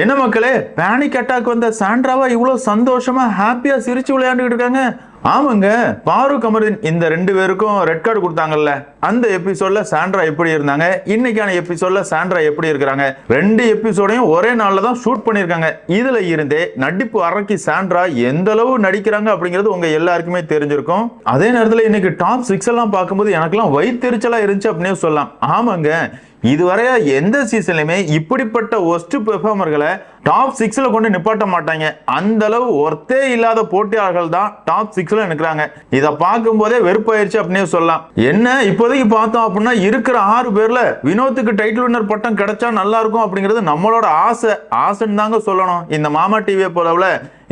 என்ன மக்களே panic attack வந்த சாண்ட்ராவா இவ்வளவு சந்தோஷமா ஹாப்பியா சிரிச்சு விளையாண்டுகிட்டு இருக்காங்க? ஆமாங்க பாரூக் அமர்தீன் இந்த ரெண்டு பேருக்கும் ரெட் கார்டு கொடுத்தாங்கல்ல. அந்த எபிசோட்ல சாண்ட்ரா எப்படி இருந்தாங்க? இன்னைக்கான எபிசோட்ல சாண்ட்ரா எப்படி இருக்கிறாங்க? ரெண்டு எபிசோடையும் ஒரே நாள்ல தான் ஷூட் பண்ணிருக்காங்க இதுல இருந்தே நடிப்பு அரக்கி சாண்ட்ரா எந்த அளவு நடிக்கிறாங்க அப்படிங்கிறது உங்க எல்லாருக்குமே தெரிஞ்சிருக்கும். அதே நேரத்துல இன்னைக்கு டாப் சிக்ஸ் எல்லாம் பார்க்கும்போது எனக்கெல்லாம் வயிற்றுச்சலா இருந்துச்சு அப்படின்னே சொல்லலாம். ஆமாங்க இதுவரைய எந்த சீசன்லையுமே இப்படிப்பட்ட ஒஸ்ட் பெர்ஃபார்மர்களை டாப் சிக்ஸில் கொண்டு நிப்பாட்ட மாட்டாங்க. அந்த அளவு ஒர்த்தே இல்லாத போட்டியாளர்கள் தான் டாப் சிக்ஸில் நிற்கிறாங்க இதை பார்க்கும்போதே வெறுப்பாயிருச்சு அப்படின்னே சொல்லலாம். என்ன இப்போதைக்கு பார்த்தோம் அப்படின்னா இருக்கிற ஆறு பேரில் வினோத்துக்கு டைட்டில் வின்னர் பட்டம் கிடைச்சா நல்லா இருக்கும் அப்படிங்கிறது நம்மளோட ஆசை. ஆசைன்னு தாங்க சொல்லணும். இந்த மாமா டிவியை போலவுல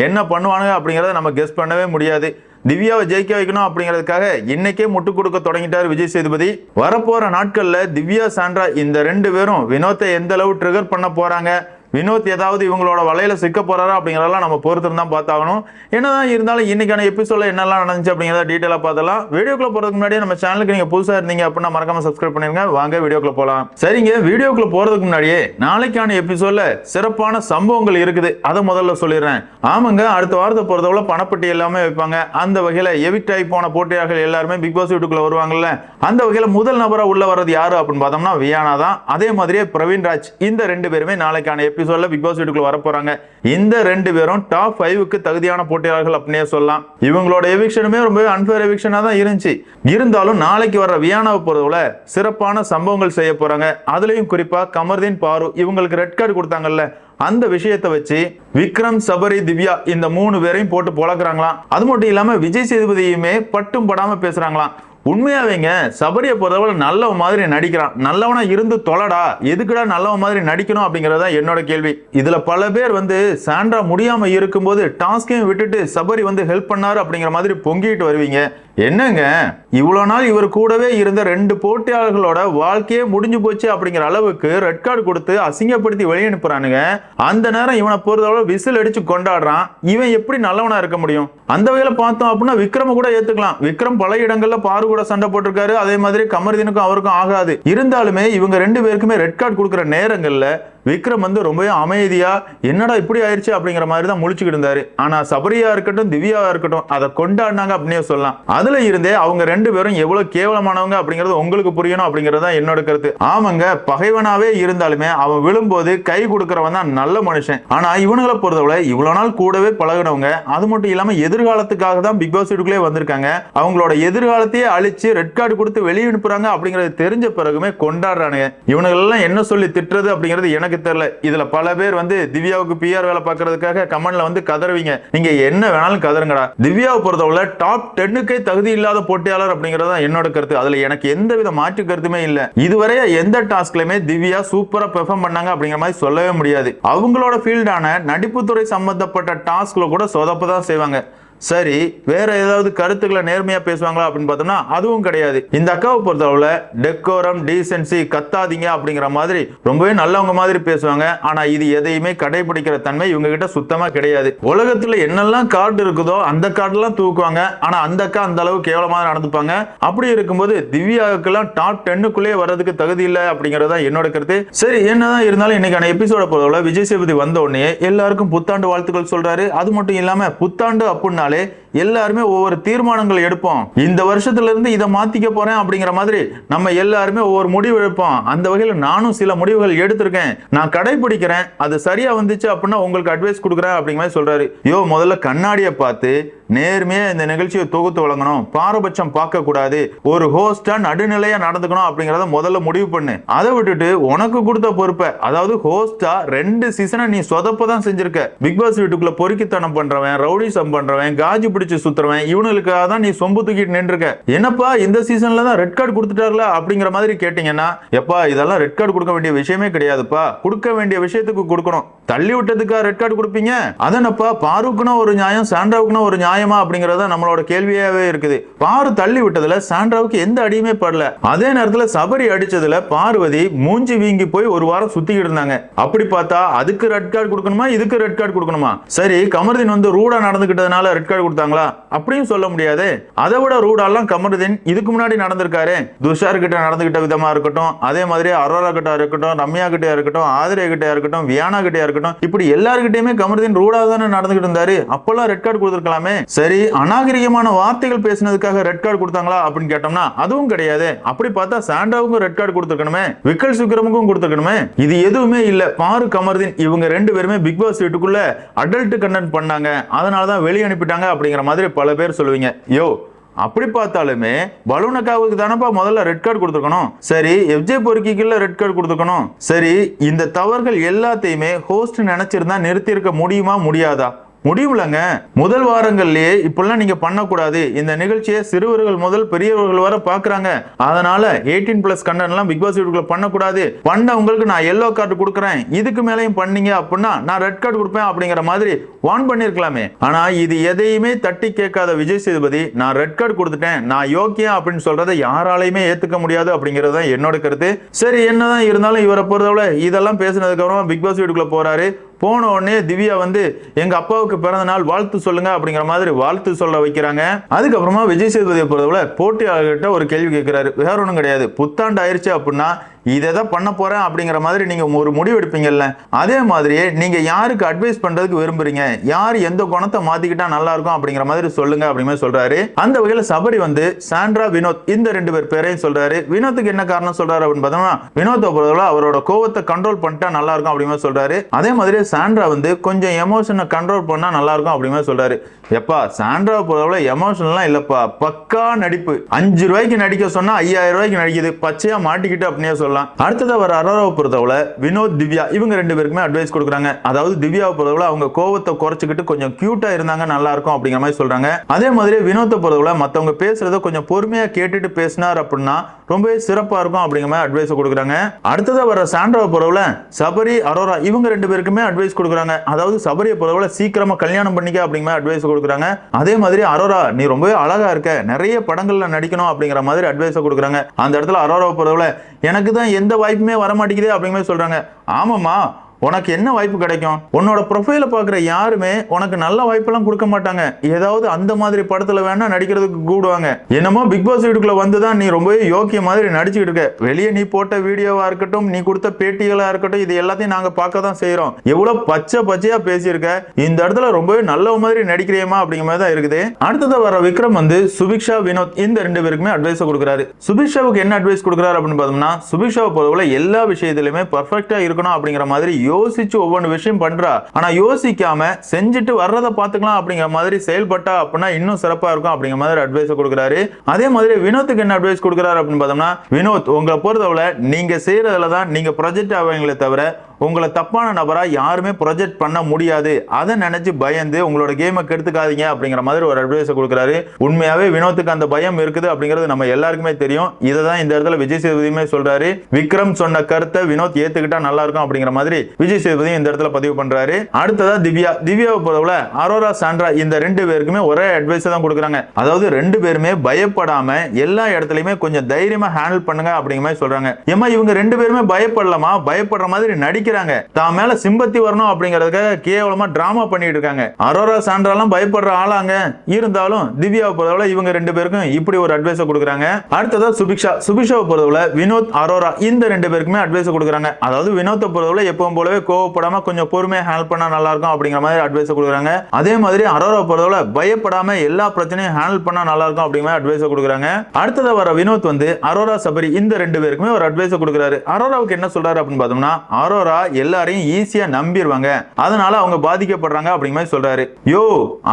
என்ன பண்ணுவானுங்க அப்படிங்கிறத நம்ம கெஸ் பண்ணவே முடியாது. திவ்யாவை ஜெயிக்க வைக்கணும் அப்படிங்கிறதுக்காக இன்னைக்கே முட்டு கொடுக்க தொடங்கிட்டார் விஜய் சேதுபதி. வரப்போற நாட்கள்ல திவ்யா சாண்ட்ரா இந்த ரெண்டு பேரும் வினோத்தை எந்த அளவு ட்ரிகர் பண்ண போறாங்க? வினோத் ஏதாவது இவங்களோட வலையில சிக்க போறாரா அப்படிங்கிறதெல்லாம் நம்ம பொறுத்து பார்த்தாகணும். என்னதான் இருந்தாலும் இன்னைக்கான எபிசோட்ல என்னெல்லாம் நடந்துச்சு அப்படிங்கிறத டீட்டெயிலாக பார்த்தலாம் வீடியோக்குள்ள போறதுக்கு முன்னாடி நம்ம சேனலுக்கு நீங்க புதுசா இருந்தீங்க அப்படின்னா மறக்காம சப்ஸ்கிரைப் பண்ணிருங்க. வாங்க வீடியோக்குள்ள போலாம். சரிங்க வீடியோக்குள்ள போறதுக்கு முன்னாடியே நாளைக்கான எபிசோட்ல சிறப்பான சம்பவங்கள் இருக்குது. அதை முதல்ல சொல்லிடுறேன். ஆமாங்க அடுத்த வாரத்தை பொறுத்தவரை பணப்பட்டி எல்லாமே வைப்பாங்க. அந்த வகையில எவிக்ட் ஆகி போன போட்டியாளர்கள் எல்லாருமே பிக் பாஸ் வீட்டுக்குள்ள வருவாங்கல்ல அந்த வகையில முதல் நபரா உள்ள வர்றது யாரு அப்படின்னு பார்த்தோம்னா வியானா தான். அதே மாதிரியே பிரவீன் ராஜ் இந்த ரெண்டு பேருமே நாளைக்கான எபிசோட்ல பிக் பாஸ் வீட்டுக்குள்ள வர போறாங்க இந்த ரெண்டு பேரும் டாப் ஃபைவுக்கு தகுதியான போட்டியாளர்கள் அப்படின்னே சொல்லலாம். இவங்களோட எவிக்ஷனுமே ரொம்ப அன்பேர் எவிக்ஷனா தான் இருந்துச்சு. இருந்தாலும் நாளைக்கு வர வியானாவை போறதுல சிறப்பான சம்பவங்கள் செய்ய போறாங்க. அதுலயும் குறிப்பா கமர்தீன் பாரு இவங்களுக்கு ரெட் கார்டு கொடுத்தாங்கல்ல. அந்த விஷயத்தை வச்சு விக்ரம் சபரி திவ்யா இந்த மூணு பேரையும் போட்டு பொழக்கிறாங்களாம். அது மட்டும் இல்லாம விஜய் சேதுபதியுமே பட்டும் படாம பேசுறாங்களாம். உண்மையாவேங்க சபரியை பொறுத்தவரை நல்லவன் மாதிரி நடிக்கிறான். நல்லவனா இருந்து தொலைடா எதுக்குடா நல்லவன் மாதிரி நடிக்கணும் அப்படிங்கறத என்னோட கேள்வி. இதுல பல பேர் வந்து சாண்ட்ரா முடியாம இருக்கும்போது டாஸ்கையும் விட்டுட்டு சபரி வந்து ஹெல்ப் பண்ணாரு அப்படிங்கிற மாதிரி பொங்கிட்டு வருவீங்க. என்னங்க? இவ்வளோ நாள் இவர் கூடவே இருந்த ரெண்டு போட்டியாளர்களோட வாழ்க்கையே முடிஞ்சு போச்சு அப்படிங்கிற அளவுக்கு ரெட் கார்டு கொடுத்து அசிங்கப்படுத்தி வெளியே அனுப்புறானுங்க. அந்த நேரம் இவனை பொறுத்தவரை விசில் அடிச்சு கொண்டாடுறான். இவன் எப்படி நல்லவனா இருக்க முடியும்? அந்த வகையில பார்த்தோம் அப்படின்னா விக்ரம கூட ஏத்துக்கலாம். விக்ரம் பல இடங்கள்ல பாரு கூட சண்டை போட்டிருக்காரு. அதே மாதிரி கமர்தீனுக்கும் அவருக்கும் ஆகாது. இருந்தாலுமே இவங்க ரெண்டு பேருக்குமே ரெட் கார்டு கொடுக்குற நேரங்கள்ல விக்ரம் வந்து ரொம்பவே அமைதியாக என்னடா இப்படி ஆயிடுச்சு அப்படிங்கிற மாதிரி தான் முழிச்சுக்கிட்டு இருந்தாரு. ஆனால் சபரியா இருக்கட்டும் திவ்யாவாக இருக்கட்டும் அதை கொண்டாடினாங்க அப்படின்னே சொல்லலாம். அதில் இருந்தே அவங்க ரெண்டு பேரும் எவ்வளோ கேவலமானவங்க அப்படிங்கிறது உங்களுக்கு புரியணும் அப்படிங்கிறது தான் என்னோட கருத்து. ஆமாங்க பகைவனாவே இருந்தாலுமே அவன் விழும்போது கை கொடுக்குறவன் தான் நல்ல மனுஷன். ஆனால் இவனுங்களை பொறுத்தவரை இவ்வளோ நாள் கூடவே பழகினவங்க அது மட்டும் இல்லாமல் எதிர்காலத்துக்காக தான் பிக் பாஸ் வீட்டுக்குள்ளே வந்திருக்காங்க. அவங்களோட எதிர்காலத்தையே அழிச்சு ரெட் கார்டு கொடுத்து வெளியே அனுப்புறாங்க அப்படிங்கிறது தெரிஞ்ச பிறகுமே கொண்டாடுறானுங்க. இவனுங்க எல்லாம் என்ன சொல்லி திட்டுறது அப்படிங்கிறது எனக்கு தெரியல. இதுல பல பேர் வந்து திவ்யாவுக்கு பிஆர் வேலை பார்க்கறதுக்காக கமெண்ட்ல வந்து கதறுவீங்க. நீங்க என்ன வேணாலும் கதறுங்கடா. திவ்யாவை பொறுத்தவரை டாப் டென்னுக்கே தகுதி இல்லாத போட்டியாளர் அப்படிங்கறத தான் என்னோட கருத்து. அதுல எனக்கு எந்த வித மாற்று கருத்துமே இல்ல. இதுவரை எந்த டாஸ்க்லயுமே திவ்யா சூப்பரா பெர்ஃபார்ம் பண்ணாங்க அப்படிங்கிற மாதிரி சொல்லவே முடியாது. அவங்களோட ஃபீல்டான நடிப்புத்துறை சம்பந்தப்பட்ட டாஸ்க்ல கூட சொதப்பதான் செய்வாங்க. சரி வேற ஏதாவது கருத்துக்களை நேர்மையா பேசுவாங்களா அப்படின்னு பார்த்தோம்னா அதுவும் கிடையாது. இந்த அக்காவை பொறுத்தளவுல டெக்கோரம் டீசென்சி கத்தாதீங்க அப்படிங்கிற மாதிரி ரொம்பவே நல்லவங்க மாதிரி பேசுவாங்க. ஆனா இது எதையுமே கடைபிடிக்கிற தன்மை இவங்க கிட்ட சுத்தமா கிடையாது. உலகத்துல என்னெல்லாம் கார்டு இருக்குதோ அந்த கார்டெல்லாம் தூக்குவாங்க. ஆனா அந்த அக்கா அந்த அளவு கேவலமா நடந்துப்பாங்க. அப்படி இருக்கும்போது திவ்யாவுக்கெல்லாம் டாப் டென்னுக்குள்ளேயே வர்றதுக்கு தகுதி இல்லை அப்படிங்கிறது தான் என்னோட கருத்து. சரி என்னதான் இருந்தாலும் இன்னைக்கான எபிசோட பொறுத்தவரை விஜய் சேபதி வந்த உடனே எல்லாருக்கும் புத்தாண்டு வாழ்த்துக்கள் சொல்றாரு. அது மட்டும் இல்லாம புத்தாண்டு அப்படின்னாலே எல்லாருமே ஒவ்வொரு தீர்மானங்கள் எடுப்போம். இந்த வருஷத்துல இருந்து இதை மாத்திக்க போறேன் அப்படிங்கிற மாதிரி நம்ம எல்லாருமே ஒவ்வொரு முடிவு எடுப்போம். அந்த வகையில் நானும் சில முடிவுகள் எடுத்திருக்கேன். நான் கடைபிடிக்கிறேன் அது சரியா வந்துச்சு அப்படின்னா உங்களுக்கு அட்வைஸ் கொடுக்குறேன் அப்படிங்கிற மாதிரி சொல்றாரு. யோ முதல்ல கண்ணாடியை பார்த்து நேர்மையா இந்த நிகழ்ச்சியை தொகுத்து வழங்கணும். பாரபட்சம் பார்க்க கூடாது ஒரு ஹோஸ்டா நடுநிலையா நடந்துக்கணும் அப்படிங்கறத முதல்ல முடிவு பண்ணு. அதை விட்டுட்டு உனக்கு கொடுத்த பொறுப்பை அதாவது ஹோஸ்டா ரெண்டு சீசனை நீ சொதப்ப தான் செஞ்சிருக்க. பிக் பாஸ் வீட்டுக்குள்ள பொறுக்கித்தனம் பண்றவன் ரவுடிசம் பண்றவன் காஜி பிடிச்சு சுத்துறவன் இவனுக்காக தான் நீ சொம்பு தூக்கிட்டு நின்றுருக்க. என்னப்பா இந்த சீசன்ல தான் ரெட் கார்டு கொடுத்துட்டார்ல அப்படிங்கிற மாதிரி கேட்டீங்கன்னா எப்பா இதெல்லாம் ரெட் கார்டு கொடுக்க வேண்டிய விஷயமே கிடையாதுப்பா. கொடுக்க வேண்டிய விஷயத்துக்கு கொடுக்கணும். தள்ளி விட்டதுக்கா ரெட் கார்டு கொடுப்பீங்க? அதனப்பா பாருக்குன்னா ஒரு நியாயம் சாண்ட்ராவுக்குன்னா ஒரு நியாயம் நியாயமா அப்படிங்கறத தான் நம்மளோட கேள்வியாவே இருக்குது. பாரு தள்ளி விட்டதுல சாண்ட்ராவுக்கு எந்த அடியுமே படல. அதே நேரத்துல சபரி அடிச்சதுல பார்வதி மூஞ்சி வீங்கி போய் ஒரு வாரம் சுத்திக்கிட்டு இருந்தாங்க. அப்படி பார்த்தா அதுக்கு ரெட் கார்டு கொடுக்கணுமா இதுக்கு ரெட் கார்டு கொடுக்கணுமா? சரி கமருதீன் வந்து ரூடா நடந்துகிட்டதுனால ரெட் கார்டு கொடுத்தாங்களா? அப்படியும் சொல்ல முடியாது. அதை விட ரூடாலாம் கமருதீன் இதுக்கு முன்னாடி நடந்திருக்காரு. துஷார் கிட்ட நடந்துகிட்ட விதமா இருக்கட்டும் அதே மாதிரி அரோரா கிட்ட இருக்கட்டும் ரம்யா கிட்ட இருக்கட்டும் ஆதிரே கிட்ட இருக்கட்டும் வியானா கிட்ட இருக்கட்டும் இப்படி எல்லார்கிட்டயுமே கமருதீன் ரூடா தானே நடந்துகிட்டு இருந்தாரு. அப்பெல்லாம் ரெட் கார்டு கொடுத்துருக்கலாமே. சரி அநாகரிகமான வார்த்தைகள் பேசினதுக்காக ரெட் கார்டு கொடுத்தாங்களா அப்படின்னு கேட்டோம்னா அதுவும் கிடையாது. அப்படி பார்த்தா சாண்டாவுக்கும் ரெட் கார்டு கொடுத்துருக்கணுமே விக்கல் சுக்கிரமுக்கும் கொடுத்துருக்கணுமே. இது எதுவுமே இல்ல. பாரு கமர்தீன் இவங்க ரெண்டு பேருமே பிக் பாஸ் வீட்டுக்குள்ள அடல்ட் கண்டென்ட் பண்ணாங்க. அதனாலதான் வெளியே அனுப்பிட்டாங்க அப்படிங்கிற மாதிரி பல பேர் சொல்லுவீங்க. யோ அப்படி பார்த்தாலுமே பலூனக்காவுக்கு தானப்பா முதல்ல ரெட் கார்டு கொடுத்துருக்கணும்? சரி எஃப்ஜே பொறுக்கிக்குள்ள ரெட் கார்டு கொடுத்துருக்கணும்? சரி இந்த தவறுகள் எல்லாத்தையுமே ஹோஸ்ட் நினைச்சிருந்தா நிறுத்தியிருக்க முடியுமா முடியாதா? முடியும்லங்க முதல் வாரங்கள்லயே இப்பெல்லாம் நீங்க பண்ணக்கூடாது. இந்த நிகழ்ச்சியை சிறுவர்கள் முதல் பெரியவர்கள் வர பாக்குறாங்க அதனால எயிட்டீன் பிளஸ் கண்டென்ட்லாம் பிக் பாஸ் வீட்டுக்குள்ள பண்ணக்கூடாது. பண்ண உங்களுக்கு நான் எல்லோ கார்டு கொடுக்குறேன். இதுக்கு மேலேயும் பண்ணீங்க அப்படின்னா நான் ரெட் கார்டு கொடுப்பேன் அப்படிங்கிற மாதிரி வான் பண்ணிருக்கலாமே. ஆனா இது எதையுமே தட்டி கேட்காத விஜய் சேதுபதி நான் ரெட் கார்டு கொடுத்துட்டேன். நான் யோக்கியா அப்படின்னு சொல்றதை யாராலையுமே ஏத்துக்க முடியாது அப்படிங்கிறது தான் என்னோட கருத்து. சரி என்னதான் இருந்தாலும் இவரை பொறுத்தவரை இதெல்லாம் பேசினதுக்கு அப்புறமா பிக் பாஸ் வீட்டுக்குள்ள போறாரு. போன உடனே திவ்யா வந்து எங்க அப்பாவுக்கு பிறந்த நாள் வாழ்த்து சொல்லுங்க அப்படிங்கிற மாதிரி வாழ்த்து சொல்ல வைக்கிறாங்க. அதுக்கப்புறமா விஜய் சேதுபதியை பொறுத்தவரை போட்டியாளர்கிட்ட ஒரு கேள்வி கேட்கிறாரு. வேற ஒன்றும் கிடையாது. புத்தாண்டு ஆயிடுச்சு அப்படின்னா இதை தான் பண்ண போகிறேன் அப்படிங்கிற மாதிரி நீங்கள் ஒரு முடிவு எடுப்பீங்கல்ல? அதே மாதிரியே நீங்கள் யாருக்கு அட்வைஸ் பண்ணுறதுக்கு விரும்புகிறீங்க யார் எந்த குணத்தை மாற்றிக்கிட்டால் நல்லா இருக்கும் அப்படிங்கிற மாதிரி சொல்லுங்க அப்படிங்கிற சொல்கிறாரு அந்த வகையில் சபரி வந்து சாண்ட்ரா வினோத் இந்த ரெண்டு பேர் பேரையும் சொல்கிறாரு வினோத்துக்கு என்ன காரணம் சொல்கிறாரு அப்படின்னு பார்த்தோம்னா வினோத்தை பொறுத்தவரை அவரோட கோவத்தை கண்ட்ரோல் பண்ணிட்டா நல்லா இருக்கும் அப்படிங்கிற சொல்கிறாரு அதே மாதிரி சாண்ட்ரா வந்து கொஞ்சம் எமோஷனை கண்ட்ரோல் பண்ணால் நல்லா இருக்கும் அப்படிங்கிற சொல்கிறாரு எப்பா சாண்ட்ரா பொறுத்தவரை எமோஷன்லாம் இல்லைப்பா. பக்கா நடிப்பு. அஞ்சு ரூபாய்க்கு நடிக்க சொன்னால் ஐயாயிரம் ரூபாய்க்கு நடிக்குது. பச்சையாக மாட்டிக்கிட்டு அப்படின்னே சொல்லலாம். அடுத்தது வர அரோராவை பொறுத்தவரை வினோத் திவ்யா இவங்க ரெண்டு பேருக்குமே அட்வைஸ் கொடுக்குறாங்க. அதாவது திவ்யாவை பொறுத்தவரை அவங்க கோவத்தை குறைச்சிக்கிட்டு கொஞ்சம் கியூட்டா இருந்தாங்க நல்லா இருக்கும் அப்படிங்கிற மாதிரி சொல்றாங்க. அதே மாதிரி வினோத்தை பொறுத்தவரை மற்றவங்க பேசுறத கொஞ்சம் பொறுமையா கேட்டுட்டு பேசினார் அப்படின்னா ரொம்பவே சிறப்பாக இருக்கும் அப்படிங்கிற மாதிரி அட்வைஸ் கொடுக்குறாங்க. அடுத்ததாக வர சாண்ட்ராவை பொறுத்தவரை சபரி அரோரா இவங்க ரெண்டு பேருக்குமே அட்வைஸ் கொடுக்குறாங்க. அதாவது சபரியை பொறுத்தவரை சீக்கிரமாக கல்யாணம் பண்ணிக்க அப்படிங்கிற மாதிரி அட்வைஸ் கொடுக்குறாங்க. அதே மாதிரி அரோரா நீ ரொம்பவே அழகாக இருக்க. நிறைய படங்களில் நடிக்கணும் அப்படிங்கிற மாதிரி அட்வைஸை கொடுக்குறாங்க. அந்த இடத்துல அரோரா பொறுத்தவரை எனக்கு தான் எந்த வாய்ப்புமே வரமாட்டேங்குது அப்படிங்கிற மாதிரி சொல்கிறாங்க ஆமாம்மா உனக்கு என்ன வாய்ப்பு கிடைக்கும்? உன்னோட ப்ரொஃபைல பார்க்குற யாருமே உனக்கு நல்ல வாய்ப்பெல்லாம் கொடுக்க மாட்டாங்க. ஏதாவது அந்த மாதிரி படத்துல வேணா நடிக்கிறதுக்கு கூடுவாங்க. என்னமோ பிக் பாஸ் வீட்டுக்குள்ள வந்து தான் நீ ரொம்பவே யோக்கிய மாதிரி நடிச்சுக்கிட்டு இருக்க. வெளியே நீ போட்ட வீடியோவா இருக்கட்டும் நீ கொடுத்த பேட்டிகளா இருக்கட்டும் இது எல்லாத்தையும் நாங்க பார்க்க தான் செய்யறோம் எவ்வளவு பச்சை பச்சையா பேசியிருக்க. இந்த இடத்துல ரொம்பவே நல்ல மாதிரி நடிக்கிறியமா அப்படிங்கிற மாதிரி தான் இருக்குது. அடுத்தது வர விக்ரம் வந்து சுபிக்ஷா வினோத் இந்த ரெண்டு பேருக்குமே அட்வைஸ் கொடுக்குறாரு. சுபிக்ஷாவுக்கு என்ன அட்வைஸ் கொடுக்குறாரு அப்படின்னு பார்த்தோம்னா சுபிக்ஷாவை பொறுத்தவரை எல்லா விஷயத்திலுமே பர்ஃபெக்டா இருக்கணும் அப்படிங்கிற மாதிரி யோசிச்சு ஒவ்வொரு விஷயம் பண்றா. ஆனா யோசிக்காம செஞ்சுட்டு வர்றதை பார்த்துக்கலாம் அப்படிங்கிற மாதிரி செயல்பட்டா அப்படின்னா இன்னும் சிறப்பா இருக்கும் அப்படிங்கிற மாதிரி அட்வைஸ் கொடுக்குறாரு. அதே மாதிரி வினோத்துக்கு என்ன அட்வைஸ் கொடுக்குறாரு அப்படின்னு பார்த்தோம்னா வினோத் உங்களை பொறுத்தவரை நீங்க செய்யறதுல தான் நீங்க ப்ரொஜெக்ட் ஆவீங்களே தவிர உங்களை தப்பான நபரா யாருமே ப்ரொஜெக்ட் பண்ண முடியாது. அதை நினைச்சு பயந்து உங்களோட கேமை கெடுத்துக்காதீங்க அப்படிங்கிற மாதிரி ஒரு அட்வைஸ் கொடுக்குறாரு. உண்மையாவே வினோத்துக்கு அந்த பயம் இருக்குது அப்படிங்கிறது நம்ம எல்லாருக்குமே தெரியும். இதை தான் இந்த இடத்துல விஜய் சேதுபதியுமே சொல்றாரு. விக்ரம் சொன்ன கருத்தை வினோத் ஏத்துக்கிட்டா நல்லா இருக்கும் அப்படிங்கிற மாதிரி விஜய் சேதுபதி இந்த இடத்துல பதிவு பண்றாரு. அடுத்ததா திவ்யா. திவ்யாவை பொறுத்தவரை அரோரா சாண்ட்ரா இந்த ரெண்டு பேருக்குமே ஒரே அட்வைஸ் தான் கொடுக்குறாங்க. அதாவது ரெண்டு பேருமே பயப்படாம எல்லா இடத்துலயுமே கொஞ்சம் தைரியமா ஹேண்டில் பண்ணுங்க அப்படிங்கிற மாதிரி சொல்றாங்க. ஏமா இவங்க ரெண்டு பேருமே பயப்படலாமா? பயப்படுற மாதிரி நடிக்கிறாங்க. தான் மேல சிம்பத்தி வரணும் அப்படிங்கறதுக்காக கேவலமா டிராமா பண்ணிட்டு இருக்காங்க. அரோரா சாண்ட்ராலாம் பயப்படுற ஆளாங்க. இருந்தாலும் திவ்யாவை பொறுத்தவரை இவங்க ரெண்டு பேருக்கும் இப்படி ஒரு அட்வைஸ் கொடுக்குறாங்க. அடுத்ததா சுபிக்ஷா. சுபிக்ஷாவை பொறுத்தவரை வினோத் அரோரா இந்த ரெண்டு பேருக்குமே அட்வைஸ் கொடுக்குறாங்க. அதாவது வினோத்தை பொறுத்தவரை எப்பவும் போலவே கோவப்படாம கொஞ்சம் பொறுமையா ஹேண்டில் பண்ணா நல்லா இருக்கும் அப்படிங்கிற மாதிரி அட்வைஸ் கொடுக்குறாங்க. அதே மாதிரி அரோரா பொறுத்தவரை பயப்படாம எல்லா பிரச்சனையும் ஹேண்டில் பண்ணா நல்லா இருக்கும் அப்படிங்கிற மாதிரி அட்வைஸ் கொடுக்குறாங்க. அடுத்தது வர வினோத் வந்து அரோரா சபரி இந்த ரெண்டு பேருக்குமே ஒரு அட்வைஸ் கொடுக்குறாரு. அரோராவுக்கு என்ன சொல்றாரு அப்படின்னு பார்த்தோம்னா அரோரா எல்லாரையும் ஈஸியா நம்பிடுவாங்க அதனால அவங்க பாதிக்கப்படுறாங்க அப்படிங்கிற மாதிரி சொல்றாரு. யோ